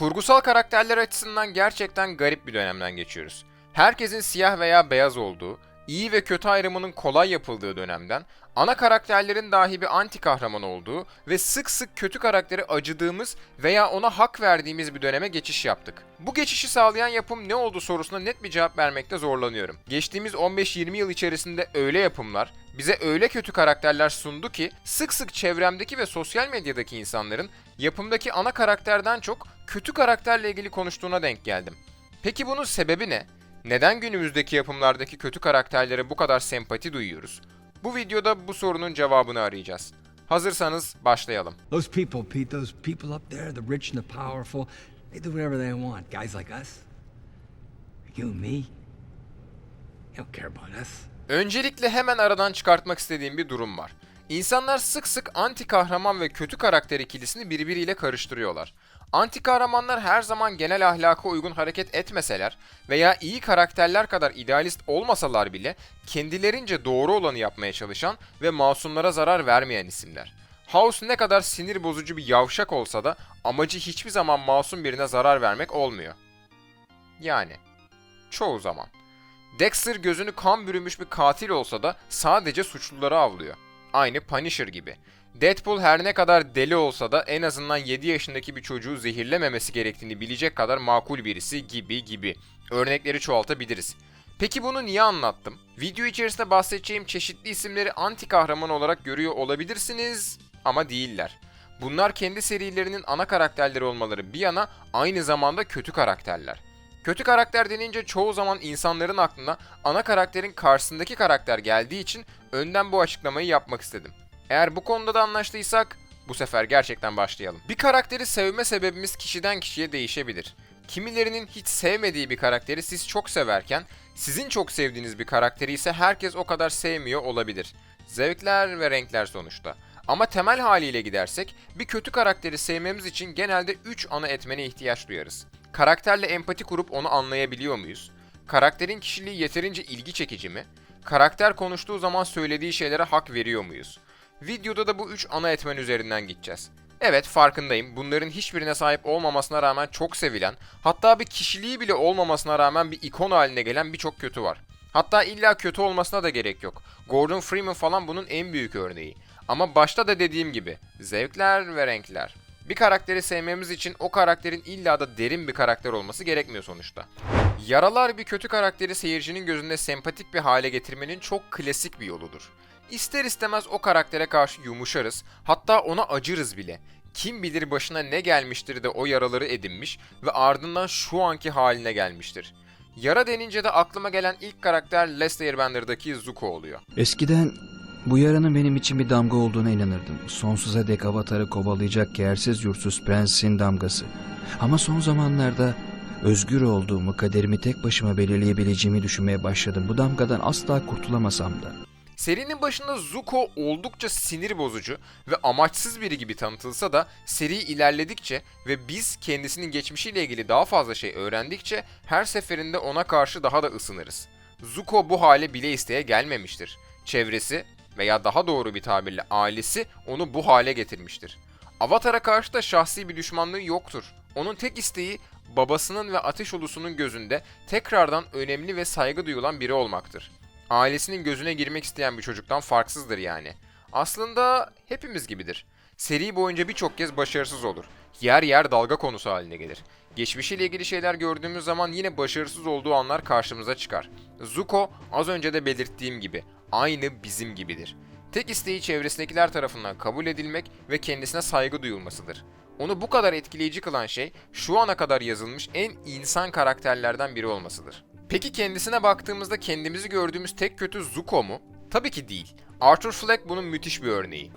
Kurgusal karakterler açısından gerçekten garip bir dönemden geçiyoruz. Herkesin siyah veya beyaz olduğu, iyi ve kötü ayrımının kolay yapıldığı dönemden, ana karakterlerin dahi bir anti kahraman olduğu ve sık sık kötü karakteri acıdığımız veya ona hak verdiğimiz bir döneme geçiş yaptık. Bu geçişi sağlayan yapım ne oldu sorusuna net bir cevap vermekte zorlanıyorum. Geçtiğimiz 15-20 yıl içerisinde öyle yapımlar, bize öyle kötü karakterler sundu ki sık sık çevremdeki ve sosyal medyadaki insanların yapımdaki ana karakterden çok kötü karakterle ilgili konuştuğuna denk geldim. Peki bunun sebebi ne? Neden günümüzdeki yapımlardaki kötü karakterlere bu kadar sempati duyuyoruz? Bu videoda bu sorunun cevabını arayacağız. Hazırsanız başlayalım. Those people, Pete, those people up there, the rich and the powerful, they do whatever they want. Guys like us, you and me, they don't care about us. Öncelikle hemen aradan çıkartmak istediğim bir durum var. İnsanlar sık sık anti kahraman ve kötü karakter ikilisini birbiriyle karıştırıyorlar. Anti kahramanlar her zaman genel ahlaka uygun hareket etmeseler veya iyi karakterler kadar idealist olmasalar bile kendilerince doğru olanı yapmaya çalışan ve masumlara zarar vermeyen isimler. House ne kadar sinir bozucu bir yavşak olsa da amacı hiçbir zaman masum birine zarar vermek olmuyor. Yani çoğu zaman. Dexter gözünü kan bürümüş bir katil olsa da sadece suçluları avlıyor. Aynı Punisher gibi. Deadpool her ne kadar deli olsa da en azından 7 yaşındaki bir çocuğu zehirlememesi gerektiğini bilecek kadar makul birisi gibi gibi. Örnekleri çoğaltabiliriz. Peki bunu niye anlattım? Video içerisinde bahsedeceğim çeşitli isimleri anti kahraman olarak görüyor olabilirsiniz ama değiller. Bunlar kendi serilerinin ana karakterleri olmaları bir yana aynı zamanda kötü karakterler. Kötü karakter denince çoğu zaman insanların aklına ana karakterin karşısındaki karakter geldiği için önden bu açıklamayı yapmak istedim. Eğer bu konuda da anlaştıysak bu sefer gerçekten başlayalım. Bir karakteri sevme sebebimiz kişiden kişiye değişebilir. Kimilerinin hiç sevmediği bir karakteri siz çok severken sizin çok sevdiğiniz bir karakteri ise herkes o kadar sevmiyor olabilir. Zevkler ve renkler sonuçta. Ama temel haliyle gidersek bir kötü karakteri sevmemiz için genelde 3 ana etmene ihtiyaç duyarız. Karakterle empati kurup onu anlayabiliyor muyuz? Karakterin kişiliği yeterince ilgi çekici mi? Karakter konuştuğu zaman söylediği şeylere hak veriyor muyuz? Videoda da bu 3 ana etmen üzerinden gideceğiz. Evet farkındayım bunların hiçbirine sahip olmamasına rağmen çok sevilen, hatta bir kişiliği bile olmamasına rağmen bir ikon haline gelen birçok kötü var. Hatta illa kötü olmasına da gerek yok. Gordon Freeman falan bunun en büyük örneği. Ama başta da dediğim gibi zevkler ve renkler. Bir karakteri sevmemiz için o karakterin illa da derin bir karakter olması gerekmiyor sonuçta. Yaralar bir kötü karakteri seyircinin gözünde sempatik bir hale getirmenin çok klasik bir yoludur. İster istemez o karaktere karşı yumuşarız, hatta ona acırız bile. Kim bilir başına ne gelmiştir de o yaraları edinmiş ve ardından şu anki haline gelmiştir. Yara denince de aklıma gelen ilk karakter Last Airbender'daki Zuko oluyor. Eskiden bu yaranın benim için bir damga olduğuna inanırdım. Sonsuza dek avatarı kovalayacak yersiz yursuz prensin damgası. Ama son zamanlarda özgür olduğumu, kaderimi tek başıma belirleyebileceğimi düşünmeye başladım. Bu damgadan asla kurtulamasam da. Serinin başında Zuko oldukça sinir bozucu ve amaçsız biri gibi tanıtılsa da seri ilerledikçe ve biz kendisinin geçmişiyle ilgili daha fazla şey öğrendikçe her seferinde ona karşı daha da ısınırız. Zuko bu hale bile isteye gelmemiştir. Çevresi veya daha doğru bir tabirle ailesi onu bu hale getirmiştir. Avatar'a karşı da şahsi bir düşmanlığı yoktur. Onun tek isteği babasının ve ateş ulusunun gözünde tekrardan önemli ve saygı duyulan biri olmaktır. Ailesinin gözüne girmek isteyen bir çocuktan farksızdır yani. Aslında hepimiz gibidir. Seri boyunca birçok kez başarısız olur. Yer yer dalga konusu haline gelir. Geçmişiyle ilgili şeyler gördüğümüz zaman yine başarısız olduğu anlar karşımıza çıkar. Zuko az önce de belirttiğim gibi aynı bizim gibidir. Tek isteği çevresindekiler tarafından kabul edilmek ve kendisine saygı duyulmasıdır. Onu bu kadar etkileyici kılan şey şu ana kadar yazılmış en insan karakterlerden biri olmasıdır. Peki kendisine baktığımızda kendimizi gördüğümüz tek kötü Zuko mu? Tabii ki değil. Arthur Fleck bunun müthiş bir örneği.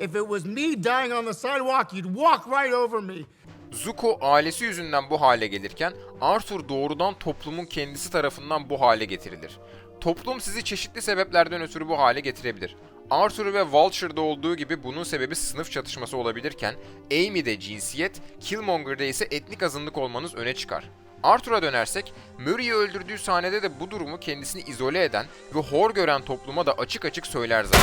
If it was me dying on the sidewalk, you'd walk right over me. Zuko ailesi yüzünden bu hale gelirken Arthur doğrudan toplumun kendisi tarafından bu hale getirilir. Toplum sizi çeşitli sebeplerden ötürü bu hale getirebilir. Arthur ve Vulture'da olduğu gibi bunun sebebi sınıf çatışması olabilirken Amy'de cinsiyet, Killmonger'da ise etnik azınlık olmanız öne çıkar. Arthur'a dönersek, Murray'i öldürdüğü sahnede de bu durumu kendisini izole eden ve hor gören topluma da açık açık söyler zaten.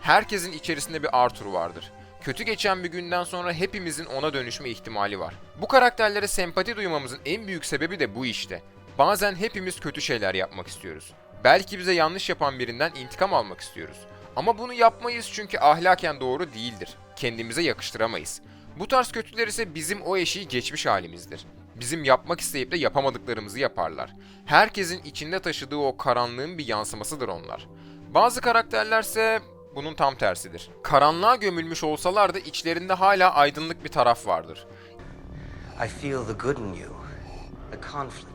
Herkesin içerisinde bir Arthur vardır. Kötü geçen bir günden sonra hepimizin ona dönüşme ihtimali var. Bu karakterlere sempati duymamızın en büyük sebebi de bu işte. Bazen hepimiz kötü şeyler yapmak istiyoruz. Belki bize yanlış yapan birinden intikam almak istiyoruz. Ama bunu yapmayız çünkü ahlaken doğru değildir. Kendimize yakıştıramayız. Bu tarz kötüler ise bizim o eşiği geçmiş halimizdir. Bizim yapmak isteyip de yapamadıklarımızı yaparlar. Herkesin içinde taşıdığı o karanlığın bir yansımasıdır onlar. Bazı karakterlerse bunun tam tersidir. Karanlığa gömülmüş olsalar da içlerinde hala aydınlık bir taraf vardır. I feel the good in you, the conflict.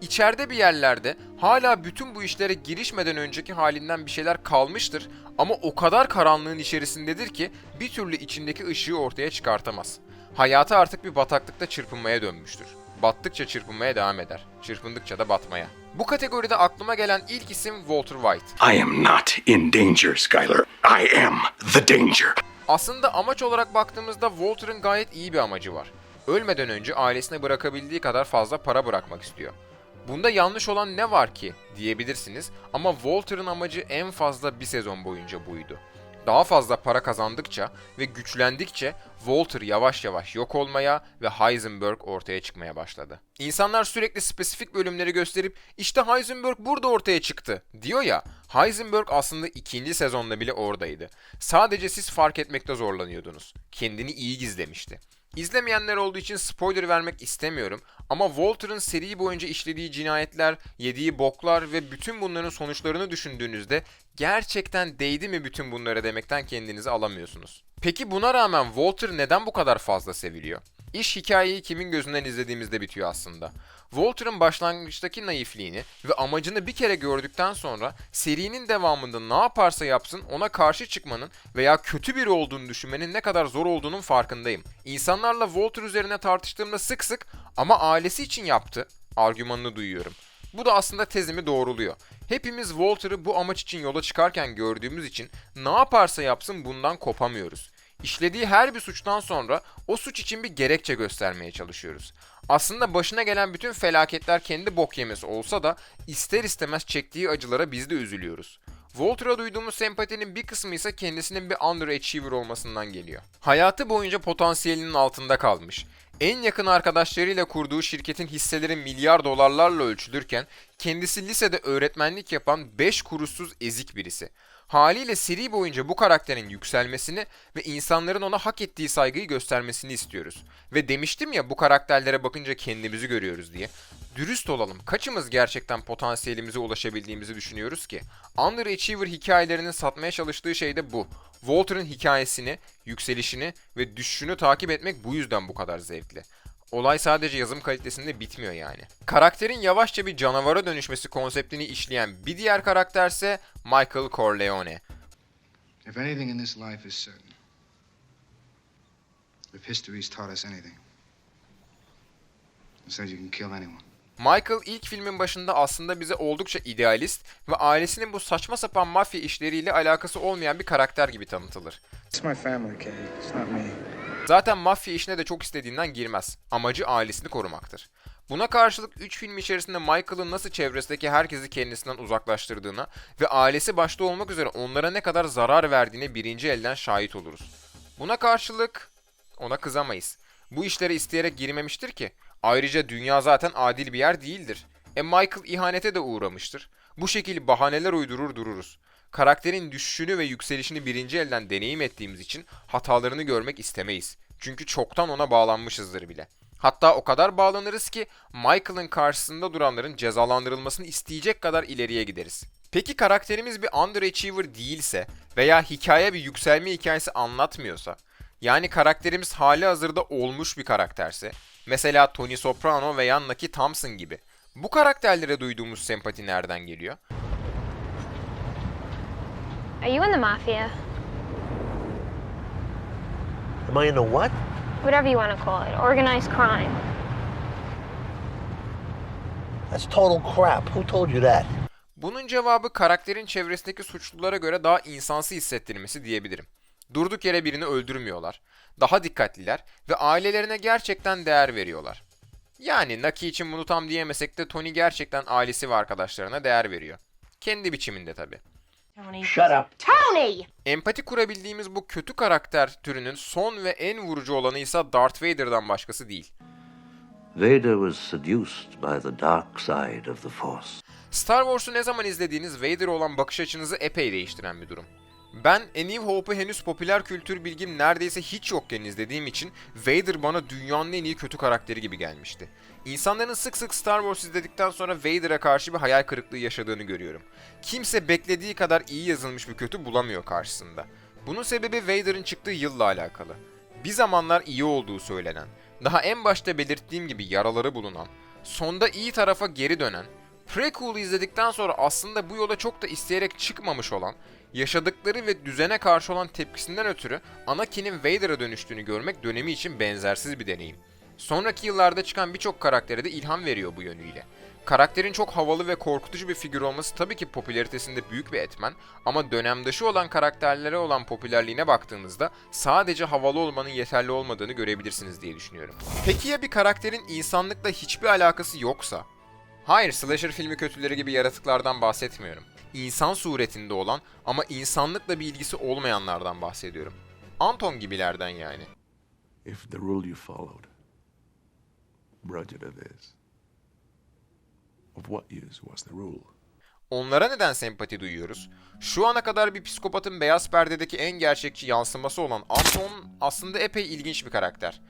İçeride bir yerlerde hala bütün bu işlere girişmeden önceki halinden bir şeyler kalmıştır ama o kadar karanlığın içerisindedir ki bir türlü içindeki ışığı ortaya çıkartamaz. Hayatı artık bir bataklıkta çırpınmaya dönmüştür. Battıkça çırpınmaya devam eder. Çırpındıkça da batmaya. Bu kategoride aklıma gelen ilk isim Walter White. I am not in danger, Skylar. I am the danger. Aslında amaç olarak baktığımızda Walter'ın gayet iyi bir amacı var. Ölmeden önce ailesine bırakabildiği kadar fazla para bırakmak istiyor. Bunda yanlış olan ne var ki diyebilirsiniz ama Walter'ın amacı en fazla bir sezon boyunca buydu. Daha fazla para kazandıkça ve güçlendikçe Walter yavaş yavaş yok olmaya ve Heisenberg ortaya çıkmaya başladı. İnsanlar sürekli spesifik bölümleri gösterip işte Heisenberg burada ortaya çıktı diyor ya. Heisenberg aslında ikinci sezonda bile oradaydı. Sadece siz fark etmekte zorlanıyordunuz. Kendini iyi gizlemişti. İzlemeyenler olduğu için spoiler vermek istemiyorum ama Walter'ın seri boyunca işlediği cinayetler, yediği boklar ve bütün bunların sonuçlarını düşündüğünüzde gerçekten değdi mi bütün bunlara demekten kendinizi alamıyorsunuz. Peki buna rağmen Walter neden bu kadar fazla seviliyor? İş hikayeyi kimin gözünden izlediğimizde bitiyor aslında. Walter'ın başlangıçtaki naifliğini ve amacını bir kere gördükten sonra serinin devamında ne yaparsa yapsın ona karşı çıkmanın veya kötü biri olduğunu düşünmenin ne kadar zor olduğunun farkındayım. İnsanlarla Walter üzerine tartıştığımda sık sık ama ailesi için yaptı argümanını duyuyorum. Bu da aslında tezimi doğruluyor. Hepimiz Walter'ı bu amaç için yola çıkarken gördüğümüz için ne yaparsa yapsın bundan kopamıyoruz. İşlediği her bir suçtan sonra o suç için bir gerekçe göstermeye çalışıyoruz. Aslında başına gelen bütün felaketler kendi bok yemesi olsa da ister istemez çektiği acılara biz de üzülüyoruz. Walter'a duyduğumuz sempatinin bir kısmı ise kendisinin bir underachiever olmasından geliyor. Hayatı boyunca potansiyelinin altında kalmış. En yakın arkadaşlarıyla kurduğu şirketin hisseleri milyar dolarlarla ölçülürken kendisi lisede öğretmenlik yapan 5 kuruşsuz ezik birisi. Haliyle seri boyunca bu karakterin yükselmesini ve insanların ona hak ettiği saygıyı göstermesini istiyoruz. Ve demiştim ya bu karakterlere bakınca kendimizi görüyoruz diye. Dürüst olalım. Kaçımız gerçekten potansiyelimize ulaşabildiğimizi düşünüyoruz ki? Underachiever hikayelerinin satmaya çalıştığı şey de bu. Walter'ın hikayesini, yükselişini ve düşüşünü takip etmek bu yüzden bu kadar zevkli. Olay sadece yazım kalitesinde bitmiyor yani. Karakterin yavaşça bir canavara dönüşmesi konseptini işleyen bir diğer karakterse Michael Corleone. If anything in this life is certain, if history's taught us anything, it says you can kill anyone. Michael ilk filmin başında aslında bize oldukça idealist ve ailesinin bu saçma sapan mafya işleriyle alakası olmayan bir karakter gibi tanıtılır. It's my family, Kay. It's not me. Zaten mafya işine de çok istediğinden girmez. Amacı ailesini korumaktır. Buna karşılık 3 film içerisinde Michael'ın nasıl çevresindeki herkesi kendisinden uzaklaştırdığına ve ailesi başta olmak üzere onlara ne kadar zarar verdiğine birinci elden şahit oluruz. Buna karşılık ona kızamayız. Bu işlere isteyerek girmemiştir ki. Ayrıca dünya zaten adil bir yer değildir. E Michael ihanete de uğramıştır. Bu şekilde bahaneler uydurur dururuz. Karakterin düşüşünü ve yükselişini birinci elden deneyim ettiğimiz için hatalarını görmek istemeyiz. Çünkü çoktan ona bağlanmışızdır bile. Hatta o kadar bağlanırız ki Michael'ın karşısında duranların cezalandırılmasını isteyecek kadar ileriye gideriz. Peki karakterimiz bir underachiever değilse veya hikaye bir yükselme hikayesi anlatmıyorsa, yani karakterimiz hali hazırda olmuş bir karakterse, mesela Tony Soprano veya Nucky Thompson gibi, bu karakterlere duyduğumuz sempati nereden geliyor? Are you in the mafia? Am I in a what? Whatever you want to call it. Organized crime. That's total crap. Who told you that? Bunun cevabı karakterin çevresindeki suçlulara göre daha insansı hissettirmesi diyebilirim. Durduk yere birini öldürmüyorlar. Daha dikkatliler ve ailelerine gerçekten değer veriyorlar. Yani Naki için bunu tam diyemesek de Tony gerçekten ailesi ve arkadaşlarına değer veriyor. Kendi biçiminde tabi. Shut up. Tony! Empati kurabildiğimiz bu kötü karakter türünün son ve en vurucu olanı ise Darth Vader'dan başkası değil. Vader was seduced by the dark side of the Force. Star Wars'u ne zaman izlediğiniz Vader'a olan bakış açınızı epey değiştiren bir durum. Ben A New Hope'u henüz popüler kültür bilgim neredeyse hiç yokken izlediğim için Vader bana dünyanın en iyi kötü karakteri gibi gelmişti. İnsanların sık sık Star Wars izledikten sonra Vader'a karşı bir hayal kırıklığı yaşadığını görüyorum. Kimse beklediği kadar iyi yazılmış bir kötü bulamıyor karşısında. Bunun sebebi Vader'ın çıktığı yılla alakalı. Bir zamanlar iyi olduğu söylenen, daha en başta belirttiğim gibi yaraları bulunan, sonda iyi tarafa geri dönen, Prequel'ı izledikten sonra aslında bu yola çok da isteyerek çıkmamış olan, yaşadıkları ve düzene karşı olan tepkisinden ötürü Anakin'in Vader'a dönüştüğünü görmek dönemi için benzersiz bir deneyim. Sonraki yıllarda çıkan birçok karaktere de ilham veriyor bu yönüyle. Karakterin çok havalı ve korkutucu bir figür olması tabii ki popülaritesinde büyük bir etmen ama dönemdaşı olan karakterlere olan popülerliğine baktığınızda sadece havalı olmanın yeterli olmadığını görebilirsiniz diye düşünüyorum. Peki ya bir karakterin insanlıkla hiçbir alakası yoksa? Hayır, slasher filmi kötüleri gibi yaratıklardan bahsetmiyorum. İnsan suretinde olan ama insanlıkla bir ilgisi olmayanlardan bahsediyorum. Anton gibilerden yani. if the rule you followed of this. Of what use was the rule? Onlara neden sempati duyuyoruz? Şu ana kadar bir psikopatın beyaz perdedeki en gerçekçi yansıması olan Anton aslında epey ilginç bir karakter.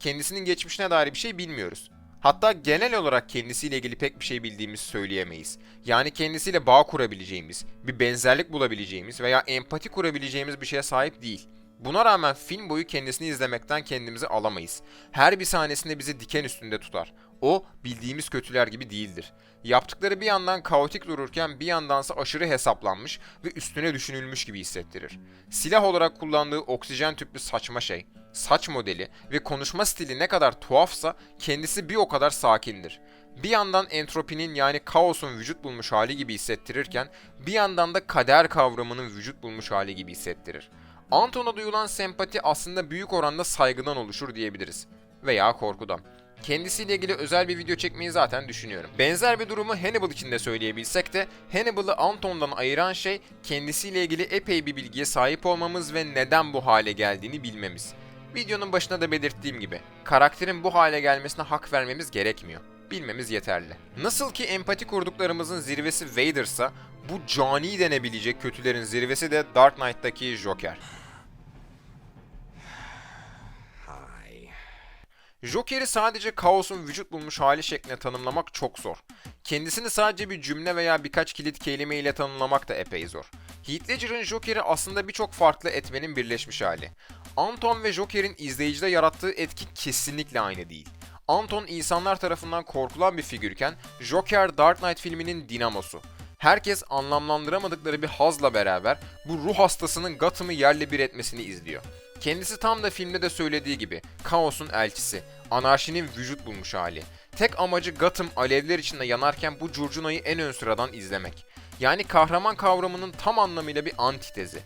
Kendisinin geçmişine dair bir şey bilmiyoruz. Hatta genel olarak kendisiyle ilgili pek bir şey bildiğimizi söyleyemeyiz. Yani kendisiyle bağ kurabileceğimiz, bir benzerlik bulabileceğimiz veya empati kurabileceğimiz bir şeye sahip değil. Buna rağmen film boyu kendisini izlemekten kendimizi alamayız. Her bir sahnesinde bizi diken üstünde tutar. O bildiğimiz kötüler gibi değildir. Yaptıkları bir yandan kaotik dururken bir yandansa aşırı hesaplanmış ve üstüne düşünülmüş gibi hissettirir. Silah olarak kullandığı oksijen tüplü saçma şey, saç modeli ve konuşma stili ne kadar tuhafsa kendisi bir o kadar sakindir. Bir yandan entropinin yani kaosun vücut bulmuş hali gibi hissettirirken bir yandan da kader kavramının vücut bulmuş hali gibi hissettirir. Anton'a duyulan sempati aslında büyük oranda saygıdan oluşur diyebiliriz. Veya korkudan. Kendisiyle ilgili özel bir video çekmeyi zaten düşünüyorum. Benzer bir durumu Hannibal için de söyleyebilsek de Hannibal'ı Anton'dan ayıran şey kendisiyle ilgili epey bir bilgiye sahip olmamız ve neden bu hale geldiğini bilmemiz. Videonun başında da belirttiğim gibi karakterin bu hale gelmesine hak vermemiz gerekmiyor. Bilmemiz yeterli. Nasıl ki empati kurduklarımızın zirvesi Vader'sa bu cani denebilecek kötülerin zirvesi de Dark Knight'taki Joker. Joker'i sadece kaosun vücut bulmuş hali şeklinde tanımlamak çok zor. Kendisini sadece bir cümle veya birkaç kilit kelime ile tanımlamak da epey zor. Heath Ledger'ın Joker'i aslında birçok farklı etmenin birleşmiş hali. Anton ve Joker'in izleyicide yarattığı etki kesinlikle aynı değil. Anton insanlar tarafından korkulan bir figürken Joker Dark Knight filminin dinamosu. Herkes anlamlandıramadıkları bir hazla beraber bu ruh hastasının Gotham'ı yerle bir etmesini izliyor. Kendisi tam da filmde de söylediği gibi kaosun elçisi, anarşinin vücut bulmuş hali. Tek amacı Gotham alevler içinde yanarken bu curcunayı en ön sıradan izlemek. Yani kahraman kavramının tam anlamıyla bir antitezi.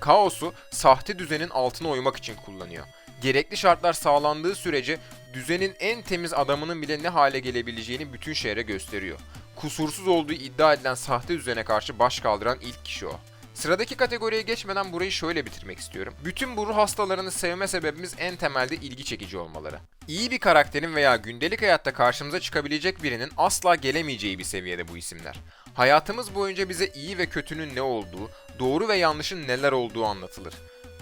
Kaosu sahte düzenin altına oymak için kullanıyor. Gerekli şartlar sağlandığı sürece düzenin en temiz adamının bile ne hale gelebileceğini bütün şehre gösteriyor. Kusursuz olduğu iddia edilen sahte düzene karşı baş kaldıran ilk kişi o. Sıradaki kategoriye geçmeden burayı şöyle bitirmek istiyorum. Bütün bu ruh hastalarını sevme sebebimiz en temelde ilgi çekici olmaları. İyi bir karakterin veya gündelik hayatta karşımıza çıkabilecek birinin asla gelemeyeceği bir seviyede bu isimler. Hayatımız boyunca bize iyi ve kötünün ne olduğu, doğru ve yanlışın neler olduğu anlatılır.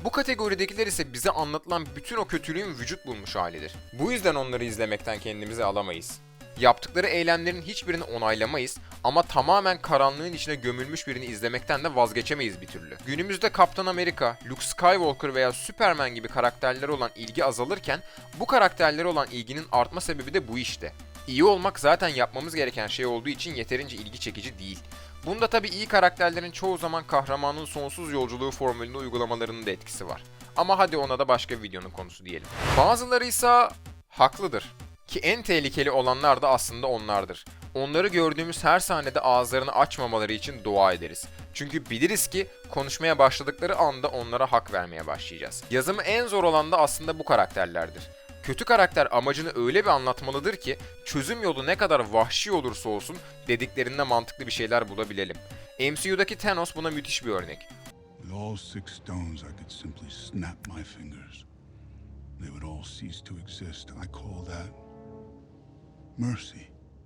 Bu kategoridekiler ise bize anlatılan bütün o kötülüğün vücut bulmuş halidir. Bu yüzden onları izlemekten kendimizi alamayız. Yaptıkları eylemlerin hiçbirini onaylamayız ama tamamen karanlığın içine gömülmüş birini izlemekten de vazgeçemeyiz bir türlü. Günümüzde Kaptan Amerika, Luke Skywalker veya Superman gibi karakterlere olan ilgi azalırken bu karakterlere olan ilginin artma sebebi de bu işte. İyi olmak zaten yapmamız gereken şey olduğu için yeterince ilgi çekici değil. Bunda tabi iyi karakterlerin çoğu zaman kahramanın sonsuz yolculuğu formülünü uygulamalarının da etkisi var. Ama hadi ona da başka videonun konusu diyelim. Bazıları ise haklıdır. Ki en tehlikeli olanlar da aslında onlardır. Onları gördüğümüz her sahnede ağızlarını açmamaları için dua ederiz. Çünkü biliriz ki konuşmaya başladıkları anda onlara hak vermeye başlayacağız. Yazımı en zor olan da aslında bu karakterlerdir. Kötü karakter amacını öyle bir anlatmalıdır ki çözüm yolu ne kadar vahşi olursa olsun dediklerinde mantıklı bir şeyler bulabilelim. MCU'daki Thanos buna müthiş bir örnek. With all six stones, I could simply snap my fingers. They would all cease to exist. I call that mercy.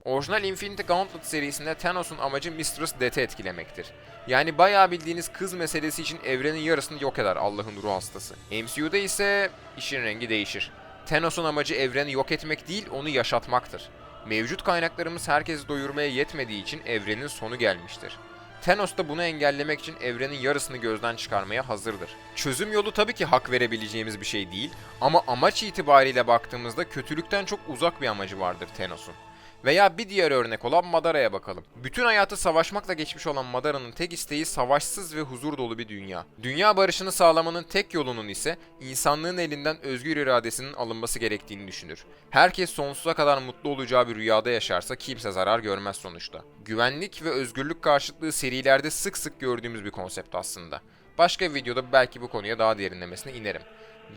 Orijinal Infinity Gauntlet serisinde Thanos'un amacı Mistress Death'i etkilemektir. Yani bayağı bildiğiniz kız meselesi için evrenin yarısını yok eder Allah'ın ruh hastası. MCU'da ise işin rengi değişir. Thanos'un amacı evreni yok etmek değil, onu yaşatmaktır. Mevcut kaynaklarımız herkesi doyurmaya yetmediği için evrenin sonu gelmiştir. Thanos da bunu engellemek için evrenin yarısını gözden çıkarmaya hazırdır. Çözüm yolu tabii ki hak verebileceğimiz bir şey değil ama amaç itibariyle baktığımızda kötülükten çok uzak bir amacı vardır Thanos'un. Veya bir diğer örnek olan Madara'ya bakalım. Bütün hayatı savaşmakla geçmiş olan Madara'nın tek isteği savaşsız ve huzur dolu bir dünya. Dünya barışını sağlamanın tek yolunun ise insanlığın elinden özgür iradesinin alınması gerektiğini düşünür. Herkes sonsuza kadar mutlu olacağı bir rüyada yaşarsa kimse zarar görmez sonuçta. Güvenlik ve özgürlük karşıtlığı serilerde sık sık gördüğümüz bir konsept aslında. Başka bir videoda belki bu konuya daha derinlemesine inerim.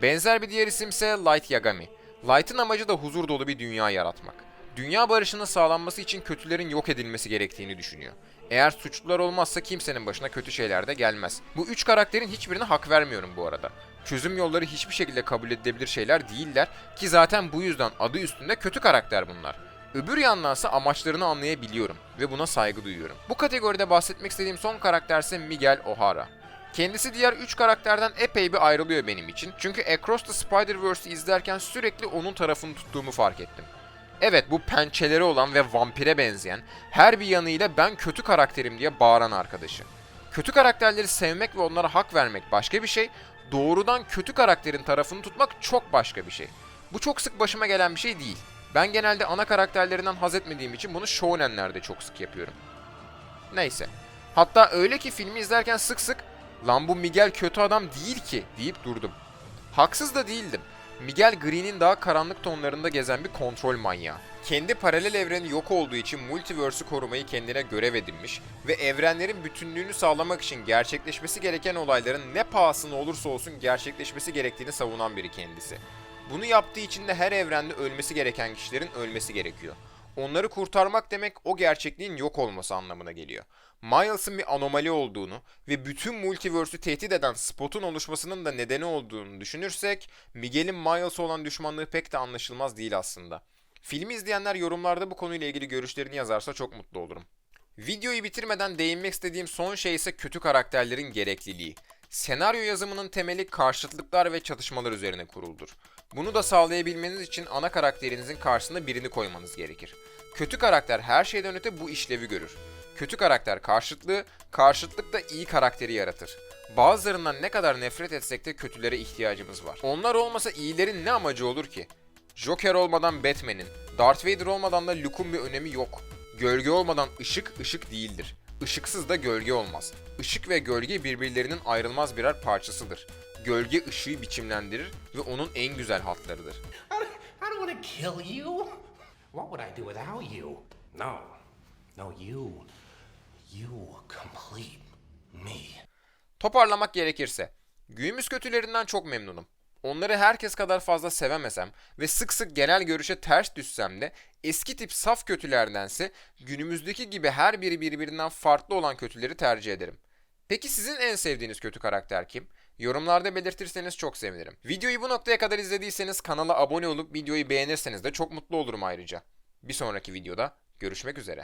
Benzer bir diğer isimse Light Yagami. Light'ın amacı da huzur dolu bir dünya yaratmak. Dünya barışının sağlanması için kötülerin yok edilmesi gerektiğini düşünüyor. Eğer suçlular olmazsa kimsenin başına kötü şeyler de gelmez. Bu üç karakterin hiçbirine hak vermiyorum bu arada. Çözüm yolları hiçbir şekilde kabul edilebilir şeyler değiller ki zaten bu yüzden adı üstünde kötü karakter bunlar. Öbür yandansa amaçlarını anlayabiliyorum ve buna saygı duyuyorum. Bu kategoride bahsetmek istediğim son karakter ise Miguel O'Hara. Kendisi diğer 3 karakterden epey bir ayrılıyor benim için. Çünkü Across the Spider-Verse'i izlerken sürekli onun tarafını tuttuğumu fark ettim. Evet bu pençeleri olan ve vampire benzeyen, her bir yanıyla ben kötü karakterim diye bağıran arkadaşı. Kötü karakterleri sevmek ve onlara hak vermek başka bir şey, doğrudan kötü karakterin tarafını tutmak çok başka bir şey. Bu çok sık başıma gelen bir şey değil. Ben genelde ana karakterlerinden haz etmediğim için bunu shounenlerde çok sık yapıyorum. Neyse. Hatta öyle ki filmi izlerken sık sık lan bu Miguel kötü adam değil ki deyip durdum. Haksız da değildim. Miguel Green'in daha karanlık tonlarında gezen bir kontrol manyağı. Kendi paralel evreni yok olduğu için multiverse'ü korumayı kendine görev edinmiş ve evrenlerin bütünlüğünü sağlamak için gerçekleşmesi gereken olayların ne pahasına olursa olsun gerçekleşmesi gerektiğini savunan biri kendisi. Bunu yaptığı için de her evrende ölmesi gereken kişilerin ölmesi gerekiyor. Onları kurtarmak demek o gerçekliğin yok olması anlamına geliyor. Miles'ın bir anomali olduğunu ve bütün multiverse'ü tehdit eden Spot'un oluşmasının da nedeni olduğunu düşünürsek, Miguel'in Miles'a olan düşmanlığı pek de anlaşılmaz değil aslında. Filmi izleyenler yorumlarda bu konuyla ilgili görüşlerini yazarsa çok mutlu olurum. Videoyu bitirmeden değinmek istediğim son şey ise kötü karakterlerin gerekliliği. Senaryo yazımının temeli karşıtlıklar ve çatışmalar üzerine kuruldur. Bunu da sağlayabilmeniz için ana karakterinizin karşısına birini koymanız gerekir. Kötü karakter her şeyden öte bu işlevi görür. Kötü karakter karşıtlığı, karşıtlık da iyi karakteri yaratır. Bazılarından ne kadar nefret etsek de kötülere ihtiyacımız var. Onlar olmasa iyilerin ne amacı olur ki? Joker olmadan Batman'in, Darth Vader olmadan da Luke'un bir önemi yok. Gölge olmadan ışık, ışık değildir. Işıksız da gölge olmaz. Işık ve gölge birbirlerinin ayrılmaz birer parçasıdır. Gölge ışığı biçimlendirir ve onun en güzel hatlarıdır. I don't I do? No. No, you. Toparlamak gerekirse, günümüz kötülerinden çok memnunum. Onları herkes kadar fazla sevemesem ve sık sık genel görüşe ters düşsem de eski tip saf kötülerdense günümüzdeki gibi her biri birbirinden farklı olan kötüleri tercih ederim. Peki sizin en sevdiğiniz kötü karakter kim? Yorumlarda belirtirseniz çok sevinirim. Videoyu bu noktaya kadar izlediyseniz kanala abone olup videoyu beğenirseniz de çok mutlu olurum ayrıca. Bir sonraki videoda görüşmek üzere.